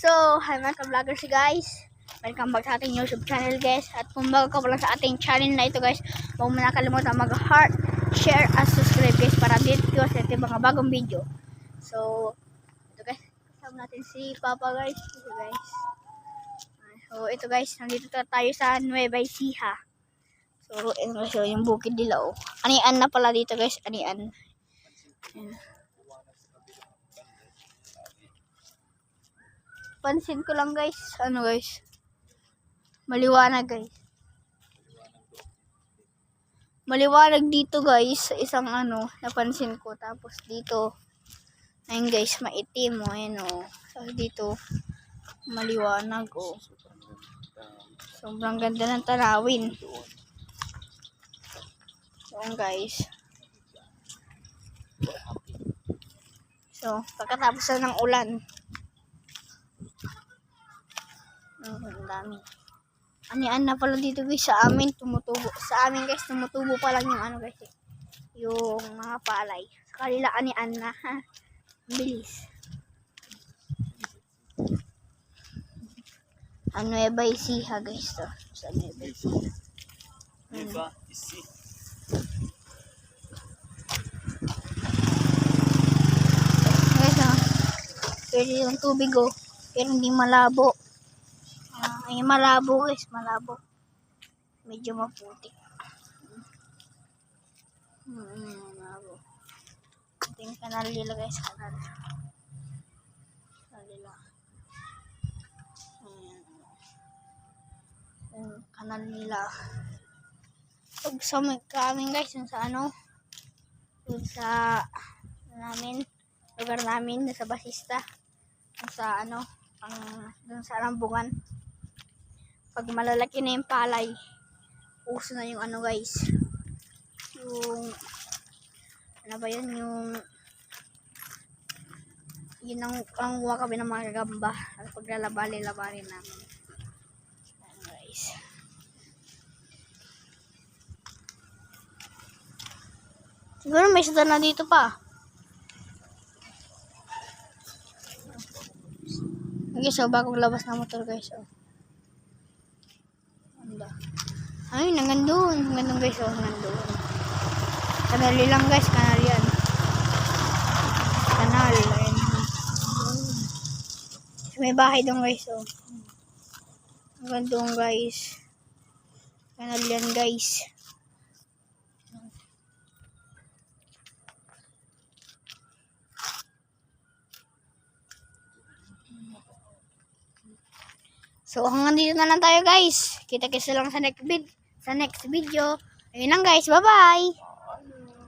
So, hi mga ka-vloggers guys. Welcome back sa ating YouTube channel guys. At kung bago ka pa lang sa ating channel na ito guys, huwag mo na kalimutan mag-heart, share, at subscribe guys para dito sa ating mga bagong video. So, ito guys, kasama natin si Papa guys. Ito guys. So, ito guys, nandito ta- tayo sa Nueva Ecija. So, ito so, yung bukid nila oh. Anian na pala dito guys, anian. Ayan. Pansin ko lang guys, ano guys, maliwanag guys. Maliwanag dito guys, sa isang ano, napansin ko. Tapos dito, ayun guys, maitim o, ayun o. Tapos dito, maliwanag o. Sobrang ganda ng tanawin. So guys. So, pagkatapos na ng ulan, Oh, ang dami. Anian na pala dito guys sa amin tumutubo. Sa amin guys tumutubo pa lang yung ano guys eh. Yung mga palay. Sa kanila anian na ha. Bilis. Ano e ba isiha guys to? Sa Nueva Ecija. Diba? Isi. Guys ah. Pwede yung tubig oh. Pero hindi malabo. Ay malabo guys, malabo. Medyo maputi. Hmm, malabo. Ito yung kanal nila guys, kanal. Kanal nila. Ayan. Yung kanal nila. Pag sa kami guys, yung sa ano, yung sa namin, lugar namin, sa basista, yung sa ano, ang dun sa rambungan. Pag malalaki na yung palay, uso na yung ano guys, yung, ano ba yun, yung, yun ang, ang huwa kami ng mga gagamba, at paglalabali-labali namin. Ayan guys. Siguro may isa na dito pa. Okay, so bagong labas na motor guys. Oh. Anda. Ay, nangandun. Nangandun guys. Oh, nangandun. Kanali lang guys. Kanal yan. Kanal. Ayan. May bahay doon guys. Oh. Nangandun guys. Kanal yan guys. So, hanggang dito na lang tayo guys. Kita-kita lang sa next vid sa next video. Ayun lang guys. Bye-bye!